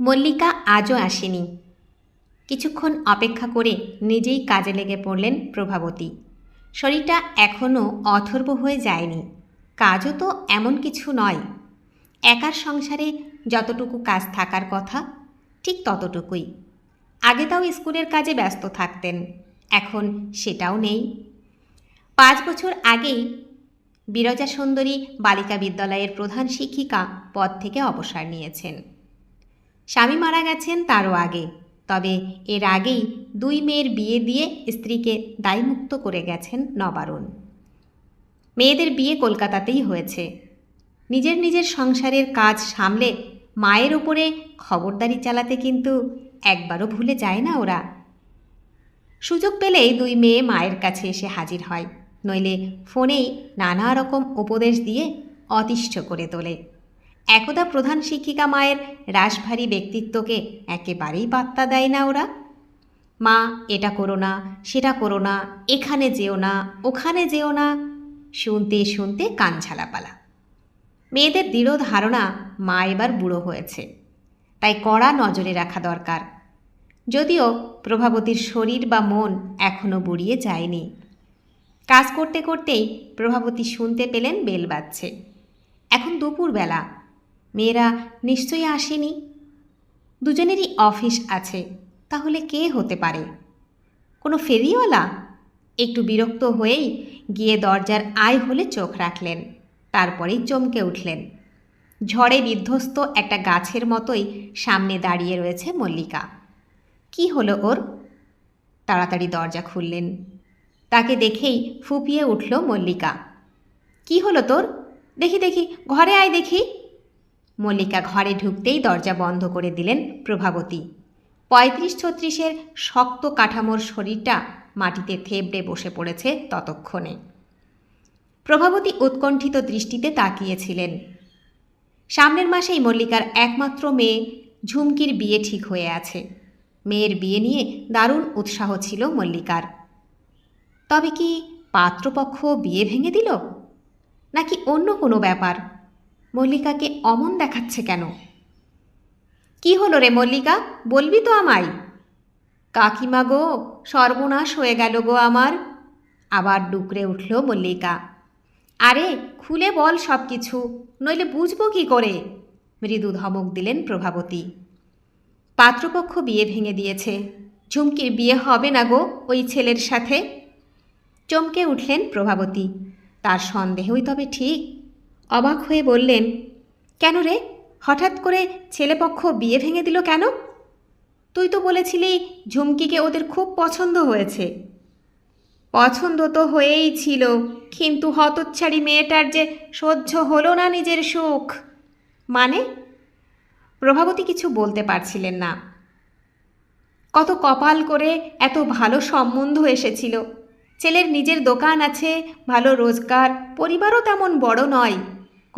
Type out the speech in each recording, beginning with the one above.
মল্লিকা আজও আসেনি। কিছুক্ষণ অপেক্ষা করে নিজেই কাজে লেগে পড়লেন প্রভাবতী। শরীরটা এখনও অথর্ব হয়ে যায়নি। কাজও তো এমন কিছু নয়। একার সংসারে যতটুকু কাজ থাকার কথা, ঠিক ততটুকুই। আগে তাও স্কুলের কাজে ব্যস্ত থাকতেন, এখন সেটাও নেই। পাঁচ বছর আগেই বিরজা সুন্দরী বালিকা বিদ্যালয়ের প্রধান শিক্ষিকা পদ থেকে অবসর নিয়েছেন। স্বামী মারা গেছেন তারও আগে। তবে এর আগেই দুই মেয়ের বিয়ে দিয়ে স্ত্রীকে দায়মুক্ত করে গেছেন নবারুণ। মেয়েদের বিয়ে কলকাতাতেই হয়েছে। নিজের নিজের সংসারের কাজ সামলে মায়ের ওপরে খবরদারি চালাতে কিন্তু একবারও ভুলে যায় না ওরা। সুযোগ পেলেই দুই মেয়ে মায়ের কাছে এসে হাজির হয়। নইলে ফোনেই নানা রকম উপদেশ দিয়ে অতিষ্ঠ করে তোলে। একদা প্রধান শিক্ষিকা মায়ের রাশভারী ব্যক্তিত্বকে একেবারেই পাত্তা দেয় না ওরা। মা, এটা করো না, সেটা করো না, এখানে যেও না, ওখানে যেও না, শুনতে শুনতে কান ঝালাপালা। মেয়েদের দৃঢ় ধারণা মা এবার বুড়ো হয়েছে, তাই কড়া নজরে রাখা দরকার। যদিও প্রভাবতীর শরীর বা মন এখনও বুড়িয়ে যায়নি। কাজ করতে করতেই প্রভাবতী শুনতে পেলেন বেল বাজছে। এখন দুপুরবেলা মেয়েরা নিশ্চয়ই আসেনি। দুজনেরই অফিস আছে, তাহলে কে হতে পারে? কোনো ফেরিওয়ালা? একটু বিরক্ত হয়েই গিয়ে দরজার আয় হলে চোখ রাখলেন, তারপরেই চমকে উঠলেন। ঝড়ে বিধ্বস্ত একটা গাছের মতোই সামনে দাঁড়িয়ে রয়েছে মল্লিকা। কি হলো ওর? তাড়াতাড়ি দরজা খুললেন। তাকে দেখেই ফুপিয়ে উঠল মল্লিকা। কি হলো তোর? দেখি দেখি, ঘরে আয় দেখি। মল্লিকা ঘরে ঢুকতেই দরজা বন্ধ করে দিলেন প্রভাবতী। পঁয়ত্রিশ ছত্রিশের শক্ত কাঠামোর শরীরটা মাটিতে থেবড়ে বসে পড়েছে ততক্ষণে। প্রভাবতী উৎকণ্ঠিত দৃষ্টিতে তাকিয়েছিলেন। সামনের মাসেই মল্লিকার একমাত্র মেয়ে ঝুমকির বিয়ে ঠিক হয়ে আছে। মেয়ের বিয়ে নিয়ে দারুণ উৎসাহ ছিল মল্লিকার। তবে কি পাত্রপক্ষ বিয়ে ভেঙে দিল? নাকি অন্য কোনো ব্যাপার? মল্লিকাকে অমন দেখাচ্ছে কেন? কি হলো রে মল্লিকা? বলবি তো আমায়। কাকিমা গো, সর্বনাশ হয়ে গেল গো আমার। আবার ডুকরে উঠল মল্লিকা। আরে, খুলে বল সব কিছু নইলে বুঝব কি করে? মৃদু ধমক দিলেন প্রভাবতী। পাত্রপক্ষ বিয়ে ভেঙে দিয়েছে। ঝুমকির বিয়ে হবে না গো ওই ছেলের সাথে। চমকে উঠলেন প্রভাবতী। তার সন্দেহই তবে ঠিক। অবাক হয়ে বললেন কেন রে? হঠাৎ করে ছেলেপক্ষ বিয়ে ভেঙে দিল কেন? তুই তো বলেছিলি ঝুমকিকে ওদের খুব পছন্দ হয়েছে। পছন্দ তো হয়েই ছিল, কিন্তু হতচ্ছাড়ি মেয়েটার যে সহ্য হলো না নিজের সুখ। মানে? প্রভাবতী কিছু বলতে পারছিলেন না। কত কপাল করে এত ভালো সম্বন্ধ এসেছিল। ছেলের নিজের দোকান আছে, ভালো রোজগার, পরিবারও তেমন বড় নয়।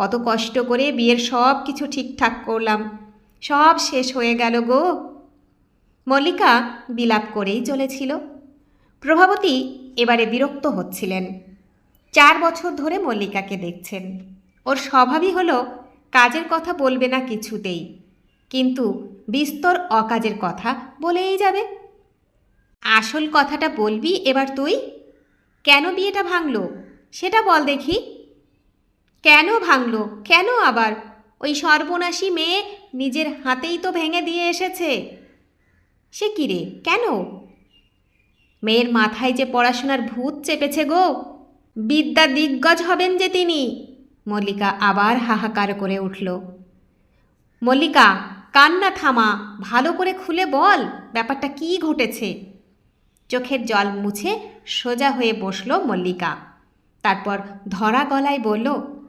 কত কষ্ট করে বিয়ের সব কিছু ঠিকঠাক করলাম। সব শেষ হয়ে গেল গো। মল্লিকা বিলাপ করেই চলেছিল। প্রভাবতী এবারে বিরক্ত হচ্ছিলেন। চার বছর ধরে মল্লিকাকে দেখছেন। ওর স্বভাবই হলো, কাজের কথা বলবে না কিছুতেই। কিন্তু বিস্তর অকাজের কথা বলেই যাবে। আসল কথাটা বলবি এবার তুই? কেন বিয়েটা ভাঙল? সেটা বল দেখি। কেন ভাঙলো? কেন আবার? ওই সর্বনাশী মেয়ে নিজের হাতেই তো ভেঙে দিয়ে এসেছে। সে কি রে? কেন? মেয়ের মাথায় যে পড়াশোনার ভূত চেপেছে গো। বিদ্যা দিগ্গজ হবেন যে তিনি। মল্লিকা আবার হাহাকার করে উঠল। মল্লিকা, কান্না থামা, ভালো করে খুলে বল, ব্যাপারটা কি ঘটেছে? চোখের জল মুছে সোজা হয়ে বসল মল্লিকা। তারপর ধরা গলায় বলল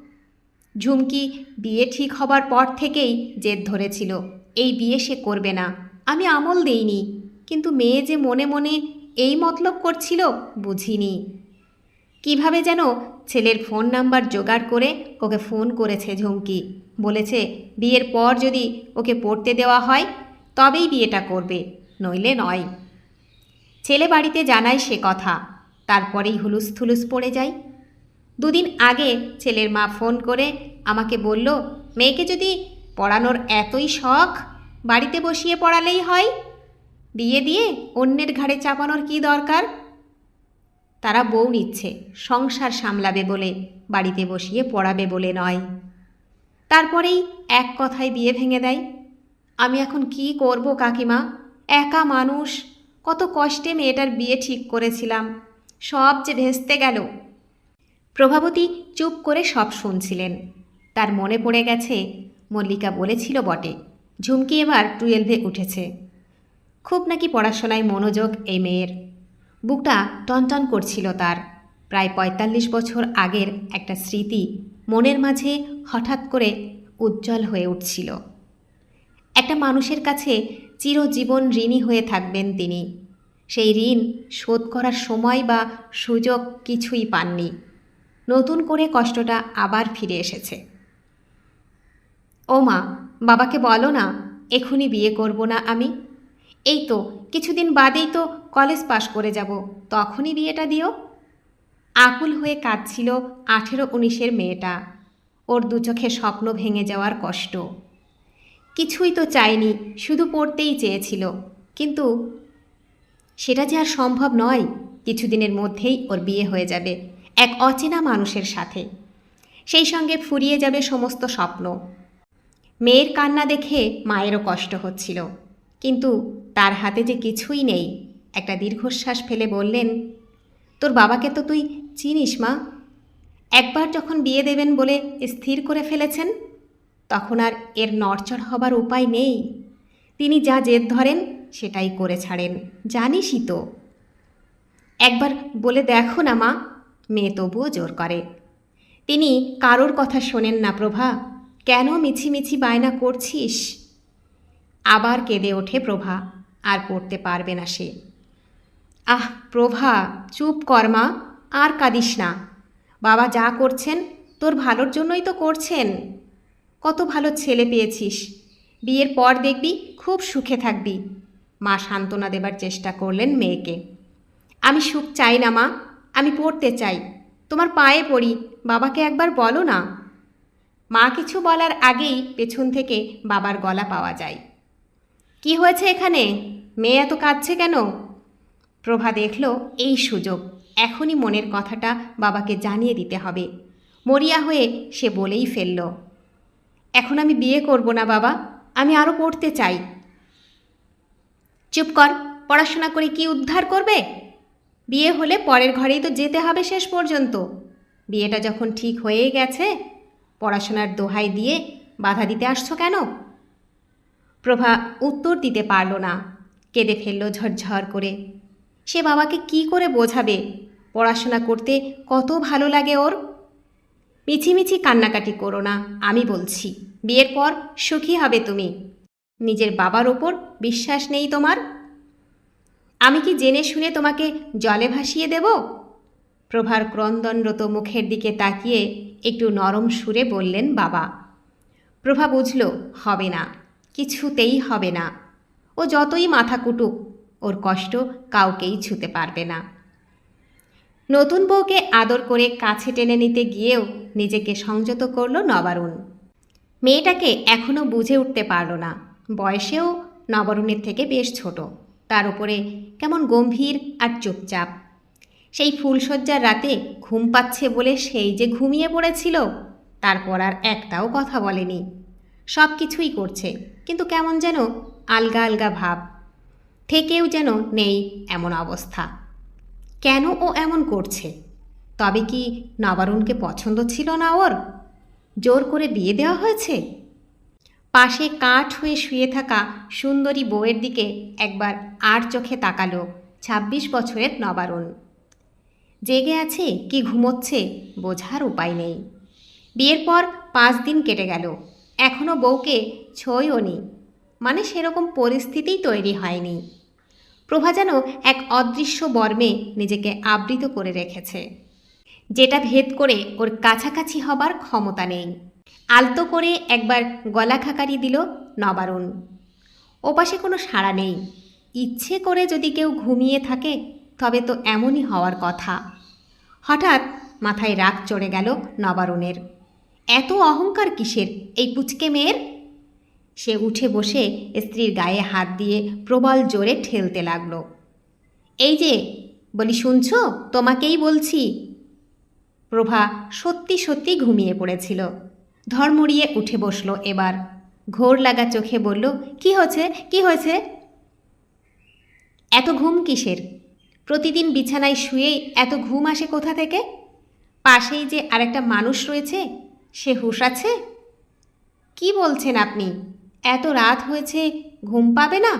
ঝুমকি বিয়ে ঠিক হবার পর থেকেই জেদ ধরেছিল, এই বিয়ে সে করবে না, আমি আমল দেইনি, কিন্তু মেয়ে যে মনে মনে এই মতলব করছিল বুঝিনি। কীভাবে যেন ছেলের ফোন নাম্বার জোগাড় করে ওকে ফোন করেছে ঝুমকি, বলেছে বিয়ের পর যদি ওকে পড়তে দেওয়া হয়, তবেই বিয়েটা করবে, নইলে নয়। ছেলে বাড়িতে জানায় সে কথা, তারপরেই হুলুস থুলুস পড়ে যায়। দুদিন আগে ছেলের মা ফোন করে আমাকে বলল, মেয়েকে যদি পড়ানোর এতই শখ, বাড়িতে বসিয়ে পড়ালেই হয়? বিয়ে দিয়ে অন্যের ঘাড়ে চাপানোর কি দরকার? তারা বউ নিচ্ছে, সংসার সামলাবে বলে, বাড়িতে বসিয়ে পড়াবে বলে নয়। তারপরেই এক কথায় বিয়ে ভেঙে দেয়। আমি এখন কি করব কাকিমা? একা মানুষ, কত কষ্টে মেয়েটার বিয়ে ঠিক করেছিলাম। সব যে ভেস্তে গেল প্রভাবতী চুপ করে সব শুনছিলেন। তার মনে পড়ে গেছে, মল্লিকা বলেছিল বটে, ঝুমকি এবার টুয়েলভে উঠেছে। খুব নাকি পড়াশোনায় মনোযোগ এই মেয়ের। বুকটা টনটন করছিল তার। প্রায় পঁয়তাল্লিশ বছর আগের একটা স্মৃতি মনের মাঝে হঠাৎ করে উজ্জ্বল হয়ে উঠছিল। একটা মানুষের কাছে চিরজীবন ঋণী হয়ে থাকবেন তিনি। সেই ঋণ শোধ করার সময় বা সুযোগ কিছুই পাননি। নতুন করে কষ্টটা আবার ফিরে এসেছে। ও মা বাবাকে বলো না এখনই বিয়ে করব না আমি। এই তো, কিছুদিন বাদেই তো কলেজ পাশ করে যাব, তখনই বিয়েটা দিও। আকুল হয়ে কাঁদছিল আঠেরো উনিশের মেয়েটা। ওর দু চোখে স্বপ্ন ভেঙে যাওয়ার কষ্ট। কিছুই তো চায়নি, শুধু পড়তেই চেয়েছিল। কিন্তু সেটা যে আর সম্ভব নয়, কিছুদিনের মধ্যেই ওর বিয়ে হয়ে যাবে। এক অচেনা মানুষের সাথে। সেই সঙ্গে ফুরিয়ে যাবে সমস্ত স্বপ্ন। মেয়ের কান্না দেখে মায়েরও কষ্ট হচ্ছিল। কিন্তু তার হাতে যে কিছুই নেই, একটা দীর্ঘশ্বাস ফেলে বললেন, তোর বাবাকে তো তুই চিনিস মা। একবার যখন বিয়ে দেবেন বলে স্থির করে ফেলেছেন, তখন আর এর নড়চড় হবার উপায় নেই। তিনি যা জেদ ধরেন, সেটাই করে ছাড়েন। জানিসই তো। একবার বলে দেখো না মা মেয়ে তবুও জোর করে। তিনি, কারোর কথা শোনেন না প্রভা, কেন মিছিমিছি বায়না করছিস? আবার কেঁদে ওঠে প্রভা, আর পড়তে পারবে না সে। আহ, প্রভা, চুপ কর্মা আর কাঁদিস না। বাবা যা করছেন, তোর ভালোর জন্যই তো করছেন। কত ভালো ছেলে পেয়েছিস। বিয়ের পর দেখবি, খুব সুখে থাকবি। মা সান্ত্বনা দেবার চেষ্টা করলেন মেয়েকে। আমি সুখ চাই না মা আমি পড়তে চাই। তোমার পায়ে পড়ি। বাবাকে একবার বলো না। মা কিছু বলার আগেই পেছন থেকে বাবার গলা পাওয়া যায়। কি হয়েছে এখানে? মেয়ে এত কাঁদছে কেন? প্রভা দেখল এই সুযোগ। এখনই মনের কথাটা বাবাকে জানিয়ে দিতে হবে। মরিয়া হয়ে সে বলেই ফেলল, এখন আমি বিয়ে করব না বাবা, আমি আরও পড়তে চাই। চুপ কর, পড়াশোনা করে কি উদ্ধার করবে? বিয়ে হলে পরের ঘরেই তো যেতে হবে শেষ পর্যন্ত। বিয়েটা যখন ঠিক হয়েই গেছে, পড়াশোনার দোহাই দিয়ে বাধা দিতে আসছো কেন? প্রভা উত্তর দিতে পারল না, কেঁদে ফেলল ঝরঝর করে। সে বাবাকে কি করে বোঝাবে? পড়াশোনা করতে কত ভালো লাগে ওর? মিছিমিছি কান্নাকাটি করো না, আমি বলছি, বিয়ের পর সুখী হবে তুমি। নিজের বাবার ওপর বিশ্বাস নেই তোমার? আমি কি জেনে শুনে তোমাকে জলে ভাসিয়ে দেব? প্রভার ক্রন্দনরত মুখের দিকে তাকিয়ে একটু নরম সুরে বললেন, বাবা, প্রভা বুঝল, হবে না, কিছুতেই হবে না। ও যতই মাথা কুটুক, ওর কষ্ট কাউকেই ছুতে পারবে না। নতুন বউকে আদর করে কাছে টেনে নিতে গিয়েও নিজেকে সংযত করল নবারুণ। মেয়েটাকে এখনও বুঝে উঠতে পারল না। বয়সেও নবরুণের থেকে বেশ ছোট। তার উপরে কেমন গম্ভীর আর চুপচাপ। সেই ফুলশয্যার রাতে ঘুম পাচ্ছে বলে সেই যে ঘুমিয়ে পড়েছিল, তারপর আর একটাও কথা বলেনি। সব কিছুই করছে, কিন্তু কেমন যেন আলগা আলগা ভাব। থেকেও যেন নেই এমন অবস্থা। কেন ও এমন করছে? তবে কি নবারুণকে পছন্দ ছিল না ওর? জোর করে বিয়ে দেওয়া হয়েছে? পাশে কাঠ হয়ে শুয়ে থাকা সুন্দরী বউয়ের দিকে একবার আর চোখে তাকালো ছাব্বিশ বছরের নবারণ। জেগে আছে কি ঘুমোচ্ছে বোঝার উপায় নেই। বিয়ের পর পাঁচ দিন কেটে গেল এখনও বউকে ছয়ও নি। মানে সেরকম পরিস্থিতিই তৈরি হয়নি। প্রভা যেন এক অদৃশ্য বর্মে নিজেকে আবৃত করে রেখেছে। যেটা ভেদ করে ওর কাছাকাছি হবার ক্ষমতা নেই। আলতো করে একবার গলা খাকারি দিল নবারুণ। ওপাশে কোনো সাড়া নেই। ইচ্ছে করে যদি কেউ ঘুমিয়ে থাকে, তবে তো এমনই হওয়ার কথা। হঠাৎ মাথায় রাগ চড়ে গেল নবারুণের। এত অহংকার কিসের এই পুচকে মেয়ের? সে উঠে বসে স্ত্রীর গায়ে হাত দিয়ে প্রবল জোরে ঠেলতে লাগল। এই যে, বলি শুনছো, তোমাকেই বলছি। প্রভা সত্যি সত্যি ঘুমিয়ে পড়েছিল। ধর্মড়িয়ে উঠে বসল এবার। ঘোর লাগা চোখে বলল, কি হয়েছে? কি হয়েছে? এত ঘুম কিসের? প্রতিদিন বিছানায় শুয়েই এত ঘুম আসে কোথা থেকে? পাশেই যে আরেকটা মানুষ রয়েছে, সে হুঁশ আছে? কি বলছেন আপনি? এত রাত হয়েছে, ঘুম পাবে না?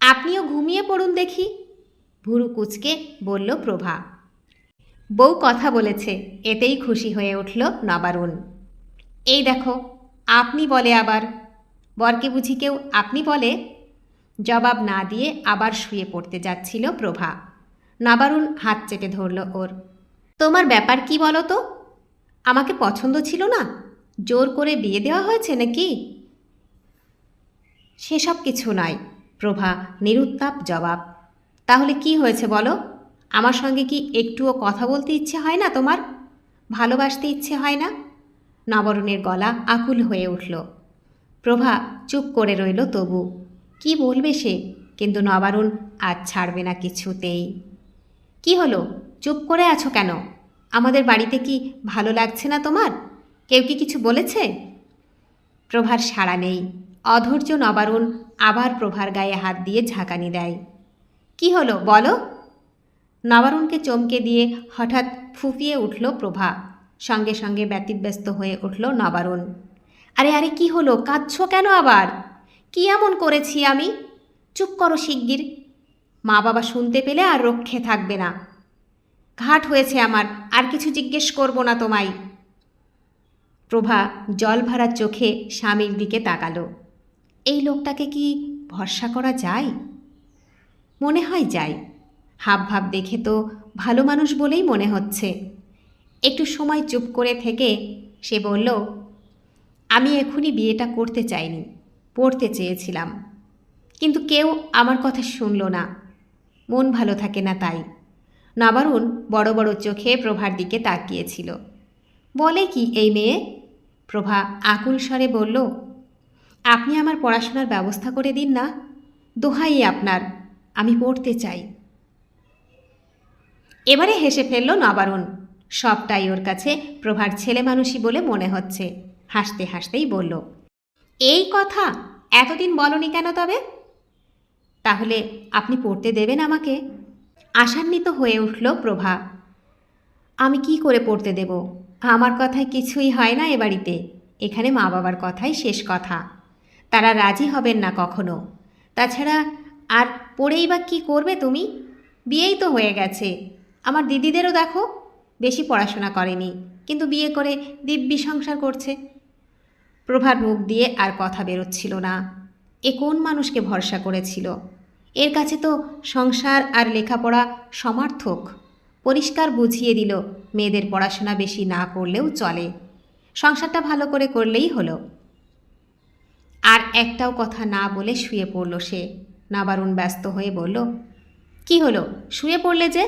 আপনিও ঘুমিয়ে পড়ুন দেখি, ভুরু কুচকে বলল প্রভা। বউ কথা বলেছে, এতেই খুশি হয়ে উঠল নবারুণ। এই দেখো, আপনি বলে আবার। বরকে বুঝি কেউ আপনি বলে? জবাব না দিয়ে আবার শুয়ে পড়তে যাচ্ছিল প্রভা। নবারুণ হাত চেপে ধরল ওর। তোমার ব্যাপার কি বলো তো? আমাকে পছন্দ ছিল না? জোর করে বিয়ে দেওয়া হয়েছে নাকি? সেসব কিছু নয়, প্রভা নিরুত্তাপ জবাব। তাহলে কি হয়েছে বলো? আমার সঙ্গে কি একটুও কথা বলতে ইচ্ছে হয় না তোমার? ভালোবাসতে ইচ্ছে হয় না? নবরণের গলা আকুল হয়ে উঠল। প্রভা চুপ করে রইল তবু। কি বলবে সে? কিন্তু নবারুণ আজ ছাড়বে না কিছুতেই। কি হলো? চুপ করে আছো কেন? আমাদের বাড়িতে কি ভালো লাগছে না তোমার? কেউ কি কিছু বলেছে? প্রভার সাড়া নেই। অধৈর্য নবারুণ আবার প্রভার গায়ে হাত দিয়ে ঝাঁকানি দেয়। কি হলো? বলো। নবারুণকে চমকে দিয়ে হঠাৎ ফুপিয়ে উঠল প্রভা। সঙ্গে সঙ্গে ব্যতিব্যস্ত হয়ে উঠল নবারুণ। আরে আরে, কি হলো? কাঁদছ কেন আবার? কি এমন করেছি আমি? চুপ করো শিগগির। মা বাবা শুনতে পেলে আর রক্ষে থাকবে না। ঘাট হয়েছে আমার, আর কিছু জিজ্ঞেস করব না তোমায়। প্রভা জল ভরা চোখে স্বামীর দিকে তাকালো। এই লোকটাকে কি ভরসা করা যায়? মনে হয় যায়। হাব ভাব দেখে তো ভালো মানুষ বলেই মনে হচ্ছে। একটু সময় চুপ করে থেকে সে বলল, আমি এখনই বিয়েটা করতে চাইনি, পড়তে চেয়েছিলাম। কিন্তু কেউ আমার কথা শুনল না। মন ভালো থাকে না তাই। নাবারুণ বড় বড় চোখে প্রভার দিকে তাকিয়েছিল। বলে কি এই মেয়ে? প্রভা আকুল স্বরে বলল, আপনি আমার পড়াশোনার ব্যবস্থা করে দিন না। দোহাই আপনার, আমি পড়তে চাই। এবারে হেসে ফেলল নবারুণ সবটাই ওর কাছে প্রভার ছেলে মানুষই বলে মনে হচ্ছে। হাসতে হাসতেই বলল, এই কথা? এতদিন বলনি কেন তবে? তাহলে আপনি পড়তে দেবেন আমাকে? আশান্বিত হয়ে উঠল প্রভা, আমি কি করে পড়তে দেব? আমার কথায় কিছুই হয় না এ বাড়িতে। এখানে মা বাবার কথাই শেষ কথা। তারা রাজি হবেন না কখনো। তাছাড়া আর পড়েই বা কী করবে তুমি? বিয়েই তো হয়ে গেছে। আমার দিদিদেরও দেখো। বেশি পড়াশোনা করেনি, কিন্তু বিয়ে করে দিব্যি সংসার করছে। প্রভার মুখ দিয়ে আর কথা বেরোচ্ছিল না। এ কোন মানুষকে ভরসা করেছিল? এর কাছে তো সংসার আর লেখাপড়া সমার্থক। পরিষ্কার বুঝিয়ে দিল, মেয়েদের পড়াশোনা বেশি না করলেও চলে। সংসারটা ভালো করে করলেই হলো। আর একটাও কথা না বলে শুয়ে পড়ল সে। নাবারুণ ব্যস্ত হয়ে বলল, কি হলো? শুয়ে পড়লে যে?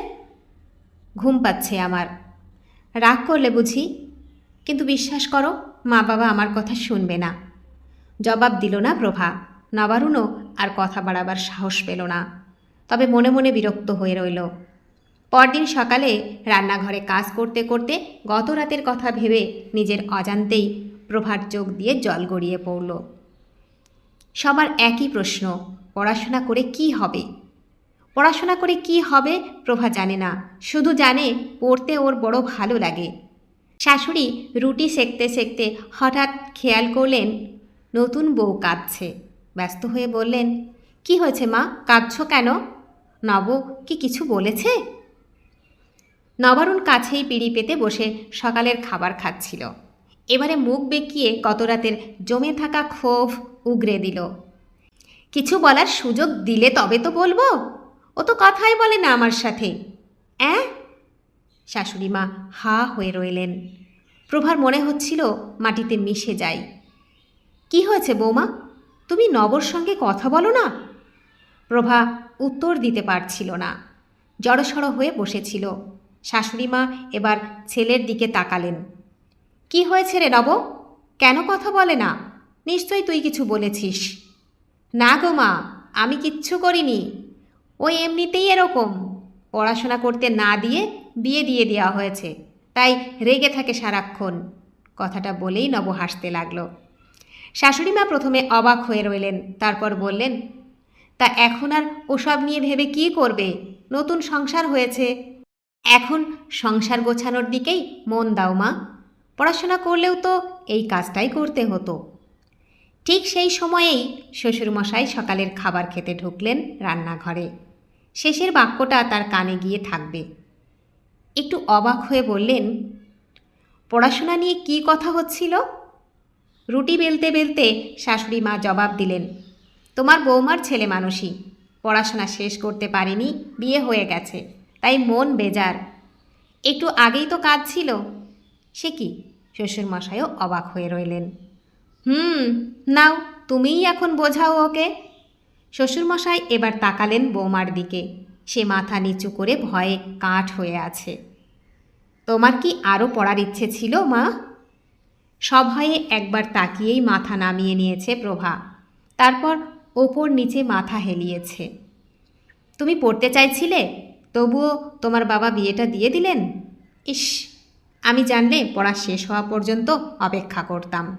ঘুম পাচ্ছে আমার। রাগ করলে বুঝি। কিন্তু বিশ্বাস করো, মা বাবা আমার কথা শুনবে না। জবাব দিল না প্রভা। নবারুণও আর কথা বাড়াবার সাহস পেল না। তবে মনে মনে বিরক্ত হয়ে রইল। পরদিন সকালে রান্নাঘরে কাজ করতে করতে গত রাতের কথা ভেবে নিজের অজান্তেই প্রভার চোখ দিয়ে জল গড়িয়ে পড়ল। সবার একই প্রশ্ন, পড়াশোনা করে কি হবে? পড়াশোনা করে কি হবে প্রভা জানে না। শুধু জানে পড়তে ওর বড় ভালো লাগে। শাশুড়ি রুটি সেকতে সেকতে হঠাৎ খেয়াল করলেন, নতুন বউ কাঁদছে। ব্যস্ত হয়ে বললেন, কি হয়েছে মা? কাঁদছ কেন? নব কি কিছু বলেছে? নবারুণ কাছেই পিড়ি পেতে বসে সকালের খাবার খাচ্ছিল। এবারে মুখ বেঁকিয়ে গত রাতের জমে থাকা ক্ষোভ উগরে দিল। কিছু বলার সুযোগ দিলে তবে তো বলব? ও তো কথাই বলে না আমার সাথে। অ্যাঁ? শাশুড়ি মা হা হয়ে রইলেন। প্রভার মনে হচ্ছিল মাটিতে মিশে যায় কি হয়েছে বৌমা? তুমি নবর সঙ্গে কথা বলো না? প্রভা উত্তর দিতে পারছিল না। জড়সড় হয়ে বসেছিল। শাশুড়ি মা এবার ছেলের দিকে তাকালেন। কি হয়েছে রে নব? কেন কথা বলে না? নিশ্চয়ই তুই কিছু বলেছিস। না গো মা, আমি কিচ্ছু করিনি। ও এমনিতেই এরকম। পড়াশোনা করতে না দিয়ে বিয়ে দিয়ে দেওয়া হয়েছে। তাই রেগে থাকে সারাক্ষণ। কথাটা বলেই নব হাসতে লাগল। শাশুড়িমা প্রথমে অবাক হয়ে রইলেন, তারপর বললেন, তা এখন আর ওসব নিয়ে ভেবে কী করবে? নতুন সংসার হয়েছে। এখন সংসার গোছানোর দিকেই মন দাও মা। পড়াশোনা করলেও তো এই কাজটাই করতে হতো। ঠিক সেই সময়েই শ্বশুরমশাই সকালের খাবার খেতে ঢুকলেন রান্নাঘরে। শেষের বাক্যটা তার কানে গিয়ে থাকবে। একটু অবাক হয়ে বললেন, পড়াশোনা নিয়ে কি কথা হচ্ছিল? রুটি বেলতে বেলতে শাশুড়ি মা জবাব দিলেন, তোমার বৌমার ছেলে মানুষই পড়াশোনা শেষ করতে পারেনি, বিয়ে হয়ে গেছে, তাই মন বেজার। একটু আগেই তো কাজ ছিল। সে কি? শ্বশুরমশাইও অবাক হয়ে রইলেন, হুম, নাও, তুমিই এখন বোঝাও ওকে। শ্বশুরমশাই এবার তাকালেন বৌমার দিকে। সে মাথা নিচু করে ভয়ে কাঠ হয়ে আছে। তোমার কি আরও পড়ার ইচ্ছে ছিল, মা? সভয়ে একবার তাকিয়েই মাথা নামিয়ে নিয়েছে প্রভা। তারপর ওপর নিচে মাথা হেলিয়েছে। তুমি পড়তে চাইছিলে? তবুও তোমার বাবা বিয়েটা দিয়ে দিলেন? ইস, আমি জানলে পড়া শেষ হওয়া পর্যন্ত অপেক্ষা করতাম।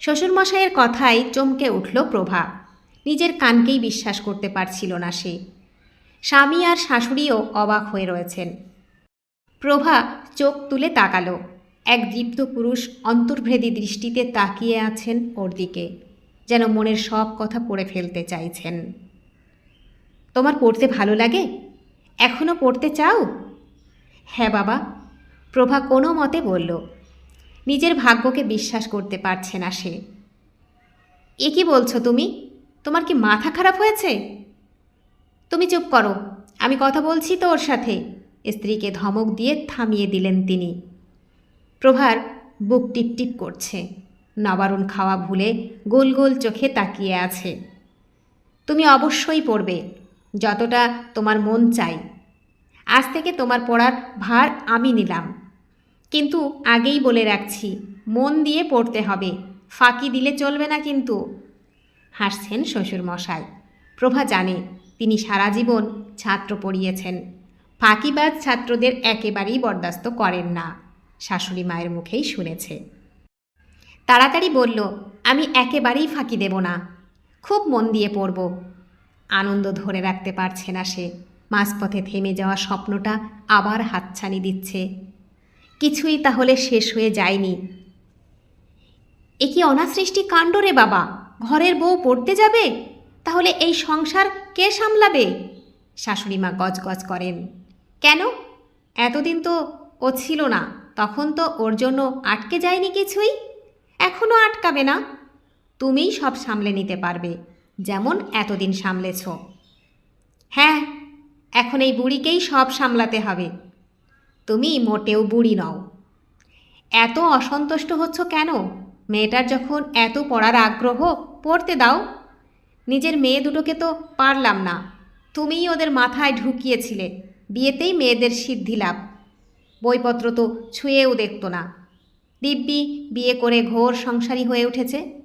শ্বশুরমশাইয়ের কথাই চমকে উঠল প্রভা। নিজের কানকেই বিশ্বাস করতে পারছিল না সে। স্বামী আর শাশুড়িও অবাক হয়ে রয়েছেন। প্রভা চোখ তুলে তাকালো। এক দীপ্ত পুরুষ অন্তর্ভেদী দৃষ্টিতে তাকিয়ে আছেন ওর দিকে, যেন মনের সব কথা পড়ে ফেলতে চাইছেন। তোমার পড়তে ভালো লাগে? এখনও পড়তে চাও? হ্যাঁ বাবা, প্রভা কোনো মতে বলল। নিজের ভাগ্যকে বিশ্বাস করতে পারছে না সে। এ কি বলছো তুমি? তোমার কি মাথা খারাপ হয়েছে? তুমি চুপ করো। আমি কথা বলছি তো ওর সাথে। স্ত্রীকে ধমক দিয়ে থামিয়ে দিলেন তিনি। প্রভার বুক টিপটিপ করছে। নবারুণ খাওয়া ভুলে গোল গোল চোখে তাকিয়ে আছে। তুমি অবশ্যই পড়বে, যতটা তোমার মন চাই আজ থেকে তোমার পড়ার ভার আমি নিলাম। কিন্তু আগেই বলে রাখছি, মন দিয়ে পড়তে হবে। ফাঁকি দিলে চলবে না কিন্তু। হাসছেন শ্বশুরমশাই। প্রভা জানে, তিনি সারা জীবন ছাত্র পড়িয়েছেন। ফাঁকিবাজ ছাত্রদের একেবারেই বরদাস্ত করেন না, শাশুড়ি মায়ের মুখেই শুনেছে। তাড়াতাড়ি বলল, আমি একেবারেই ফাঁকি দেব না, খুব মন দিয়ে পড়ব। আনন্দ ধরে রাখতে পারছে না সে, মাঝপথে থেমে যাওয়া স্বপ্নটা আবার হাতছানি দিচ্ছে। কিছুই তাহলে শেষ হয়ে যায়নি। এ কি অনাসৃষ্টি কাণ্ড রে বাবা! ঘরের বউ পড়তে যাবে? তাহলে এই সংসার কে সামলাবে? শাশুড়িমা গজগজ করেন। কেন? এতদিন তো ও ছিল না, তখন তো ওর জন্য আটকে যায়নি কিছুই। এখনও আটকাবে না। তুমিই সব সামলে নিতে পারবে, যেমন এতদিন সামলেছ। হ্যাঁ এখন এই বুড়িকেই সব সামলাতে হবে। তুমি মোটেও বুড়ি নও। এত অসন্তুষ্ট হচ্ছ কেন? মেয়েটার যখন এত পড়ার আগ্রহ, পড়তে দাও। নিজের মেয়ে দুটোকে তো পারলাম না। তুমিই ওদের মাথায় ঢুকিয়েছিলে। বিয়েতেই মেয়েদের সিদ্ধি লাভ। বইপত্র তো ছুঁয়েও দেখতো না। দিব্যি বিয়ে করে ঘোর সংসারী হয়ে উঠেছে।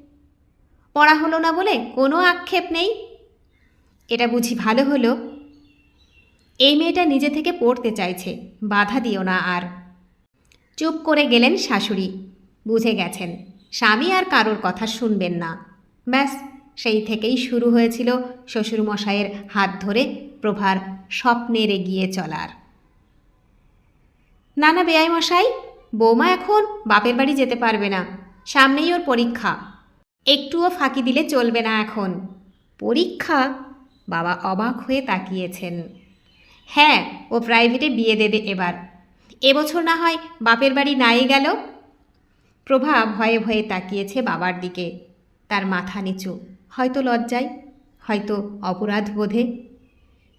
পড়া হলো না বলে কোনো আক্ষেপ নেই। এটা বুঝি ভালো হলো। এই মেয়েটা নিজে থেকে পড়তে চাইছে, বাধা দিও না আর। চুপ করে গেলেন শাশুড়ি, বুঝে গেছেন। স্বামী আর কারোর কথা শুনবেন না। ব্যাস, সেই থেকেই শুরু হয়েছিল শ্বশুরমশাইয়ের হাত ধরে প্রভার স্বপ্নের এগিয়ে চলার। না না বেয়াই মশাই বৌমা এখন বাপের বাড়ি যেতে পারবে না। সামনেই ওর পরীক্ষা। একটুও ফাঁকি দিলে চলবে না এখন। পরীক্ষা? বাবা অবাক হয়ে তাকিয়েছেন। হ্যাঁ ও প্রাইভেটে বিয়ে দেবে এবার। এবছর না হয় বাপের বাড়ি নাই গেল। প্রভা ভয়ে ভয়ে তাকিয়েছে বাবার দিকে। তার মাথা নিচু। হয়তো লজ্জায়, হয়তো অপরাধ বোধে।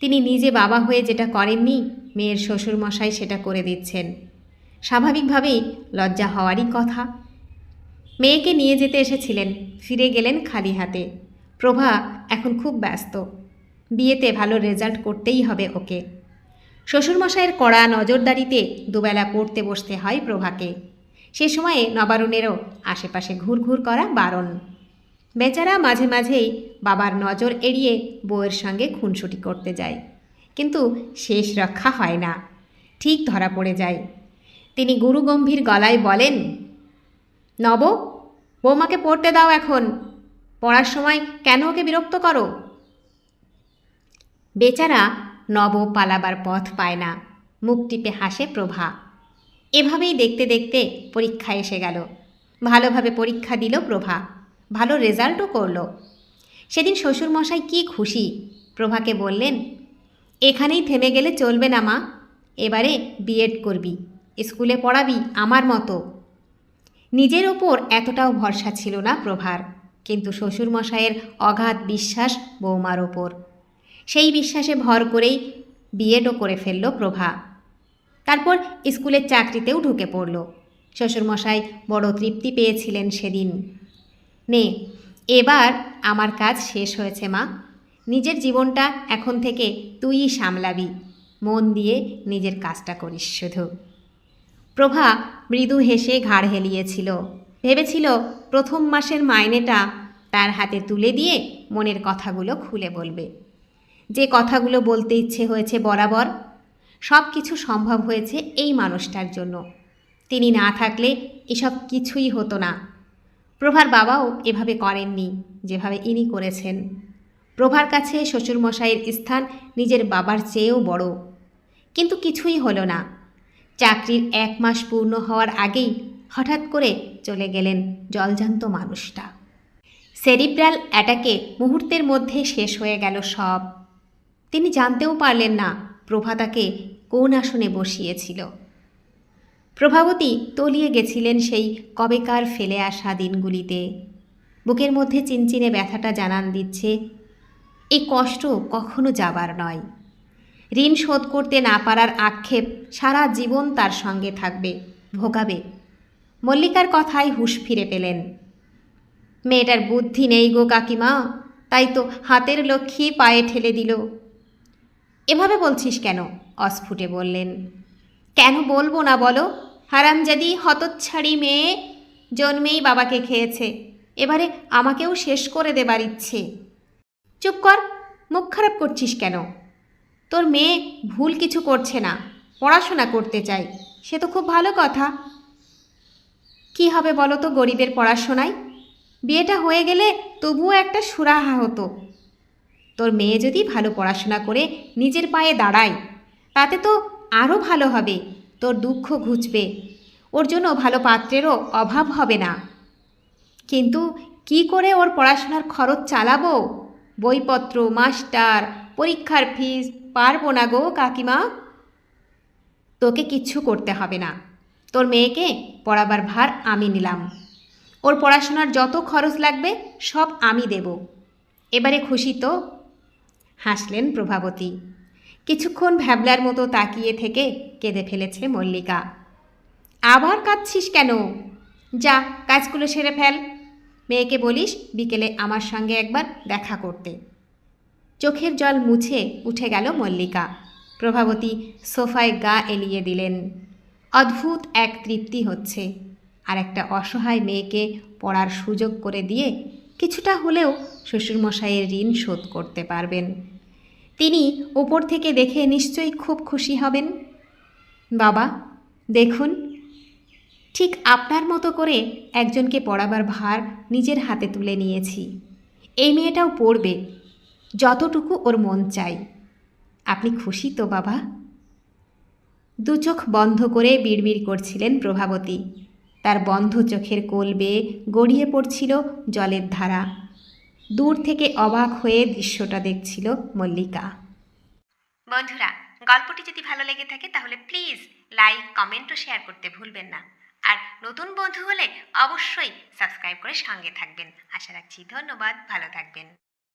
তিনি নিজে বাবা হয়ে যেটা করেননি, মেয়ের শ্বশুরমশাই সেটা করে দিচ্ছেন। স্বাভাবিকভাবেই লজ্জা হওয়ারই কথা। মেয়েকে নিয়ে যেতে এসেছিলেন, ফিরে গেলেন খালি হাতে। প্রভা এখন খুব ব্যস্ত। বিয়েতে ভালো রেজাল্ট করতেই হবে ওকে। শ্বশুরমশাইয়ের কড়া নজরদারিতে দুবেলা পড়তে বসতে হয় প্রভাকে। সে সময়ে নবারুণেরও আশেপাশে ঘুরঘুর করা বারণ। বেচারা মাঝে মাঝেই বাবার নজর এড়িয়ে বউয়ের সঙ্গে খুনসুটি করতে যায়। কিন্তু শেষ রক্ষা হয় না, ঠিক ধরা পড়ে যায়। তিনি গুরুগম্ভীর গলায় বলেন, নব, বৌমাকে পড়তে দাও এখন। পড়ার সময় কেন ওকে বিরক্ত করো? বেচারা নব পালাবার পথ পায় না। মুখ টিপে হাসে প্রভা। এভাবেই দেখতে দেখতে পরীক্ষা এসে গেল। ভালোভাবে পরীক্ষা দিল প্রভা। ভালো রেজাল্টও করল। সেদিন শ্বশুরমশাই কি খুশি, প্রভাকে বললেন, এখানেই থেমে গেলে চলবে না মা, এবারে বিএড করবি, স্কুলে পড়াবি আমার মতো। নিজের ওপর এতটাও ভরসা ছিল না প্রভার, কিন্তু শ্বশুরমশাইয়ের অগাধ বিশ্বাস বৌমার ওপর। সেই বিশ্বাসে ভর করেই বিএডও করে ফেলল প্রভা। তারপর স্কুলের চাকরিতেও ঢুকে পড়ল। শ্বশুরমশাই বড় তৃপ্তি পেয়েছিলেন সেদিন। নে, এবার আমার কাজ শেষ হয়েছে, মা। নিজের জীবনটা এখন থেকে তুইই সামলাবি। মন দিয়ে নিজের কাজটা করিস শুধু। প্রভা মৃদু হেসে ঘাড় হেলিয়েছিল। ভেবেছিল প্রথম মাসের মাইনেটা তার হাতে তুলে দিয়ে মনের কথাগুলো খুলে বলবে। যে কথাগুলো বলতে ইচ্ছে হয়েছে বরাবর সব কিছু সম্ভব হয়েছে এই মানুষটার জন্য। তিনি না থাকলে এসব কিছুই হতো না। প্রভার বাবাও এভাবে করেননি, যেভাবে ইনি করেছেন। প্রভার কাছে শ্বশুরমশাইয়ের স্থান নিজের বাবার চেয়েও বড়। কিন্তু কিছুই হলো না। চাকরির এক মাস পূর্ণ হওয়ার আগেই হঠাৎ করে চলে গেলেন জলজান্ত মানুষটা। সেরিব্রাল অ্যাটাকে মুহূর্তের মধ্যে শেষ হয়ে গেল সব। তিনি জানতেও পারলেন না প্রভা তাকে কোন আসনে বসিয়েছিল? প্রভাবতী তলিয়ে গেছিলেন সেই কবেকার ফেলে আসা দিনগুলিতে। বুকের মধ্যে চিনচিনে ব্যথাটা জানান দিচ্ছে এই কষ্ট কখনো যাবার নয়। ঋণ শোধ করতে না পারার আক্ষেপ সারা জীবন তার সঙ্গে থাকবে, ভোগাবে। মল্লিকার কথায় হুঁশ ফিরে পেলেন, মেয়েটার বুদ্ধি নেই গো কাকিমা, তাই তো হাতের লক্ষ্মী পায়ে ঠেলে দিল। এভাবে বলছিস কেন? অস্ফুটে বললেন। কেন বলব না বলো? হারামজাদি হতচ্ছাড়ি মেয়ে জন্মেই বাবাকে খেয়েছে। এবারে আমাকেও শেষ করে দেবার ইচ্ছে। চুপ কর, মুখ খারাপ করছিস কেন? তোর মেয়ে ভুল কিছু করছে না, পড়াশোনা করতে চাই সে তো খুব ভালো কথা। কি হবে বলো তো গরিবের পড়াশোনায়? বিয়েটা হয়ে গেলে তবুও একটা সুরাহা হতো। তোর মেয়ে যদি ভালো পড়াশোনা করে নিজের পায়ে দাঁড়ায়, তাতে তো আরও ভালো হবে, তোর দুঃখ ঘুচবে। ওর জন্য ভালো পাত্রেরও অভাব হবে না। কিন্তু কি করে ওর পড়াশোনার খরচ চালাবো? বইপত্র, মাস্টার, পরীক্ষার ফিস, পারব না গো কাকিমা। তোকে কিচ্ছু করতে হবে না। তোর মেয়েকে পড়াবার ভার আমি নিলাম। ওর পড়াশোনার যত খরচ লাগবে সব আমি দেব। এবারে খুশি তো? হাসলেন প্রভাবতী। কিছুক্ষণ ভ্যাবলার মতো তাকিয়ে থেকে কেঁদে ফেলেছে মল্লিকা। আবার কাঁদছিস কেন? যা, কাজগুলো সেরে ফেল। মেয়েকে বলিস বিকেলে আমার সঙ্গে একবার দেখা করতে। চোখের জল মুছে উঠে গেল মল্লিকা। প্রভাবতী সোফায় গা এলিয়ে দিলেন। অদ্ভুত এক তৃপ্তি হচ্ছে। আর একটা অসহায় মেয়েকে পড়ার সুযোগ করে দিয়ে কিছুটা হলেও শ্বশুরমশাইয়ের ঋণ শোধ করতে পারবেন। তিনি ওপর থেকে দেখে নিশ্চয়ই খুব খুশি হবেন। বাবা, দেখুন, ঠিক আপনার মতো করে একজনকে পড়াবার ভার নিজের হাতে তুলে নিয়েছি। এই মেয়েটাও পড়বে, যতটুকু ওর মন চাই। আপনি খুশি তো, বাবা? দু চোখ বন্ধ করে বিড়বিড় করছিলেন প্রভাবতী। তার বন্ধ চোখের কোল বেয়ে গড়িয়ে পড়ছিল জলের ধারা। দূর থেকে অবাক হয়ে দৃশ্যটা দেখছিল মল্লিকা। বন্ধুরা, গল্পটি যদি ভালো লেগে থাকে তাহলে প্লিজ লাইক, কমেন্ট ও শেয়ার করতে ভুলবেন না। আর নতুন বন্ধু হলে অবশ্যই সাবস্ক্রাইব করে সঙ্গে থাকবেন। আশা রাখছি ধন্যবাদ, ভালো থাকবেন।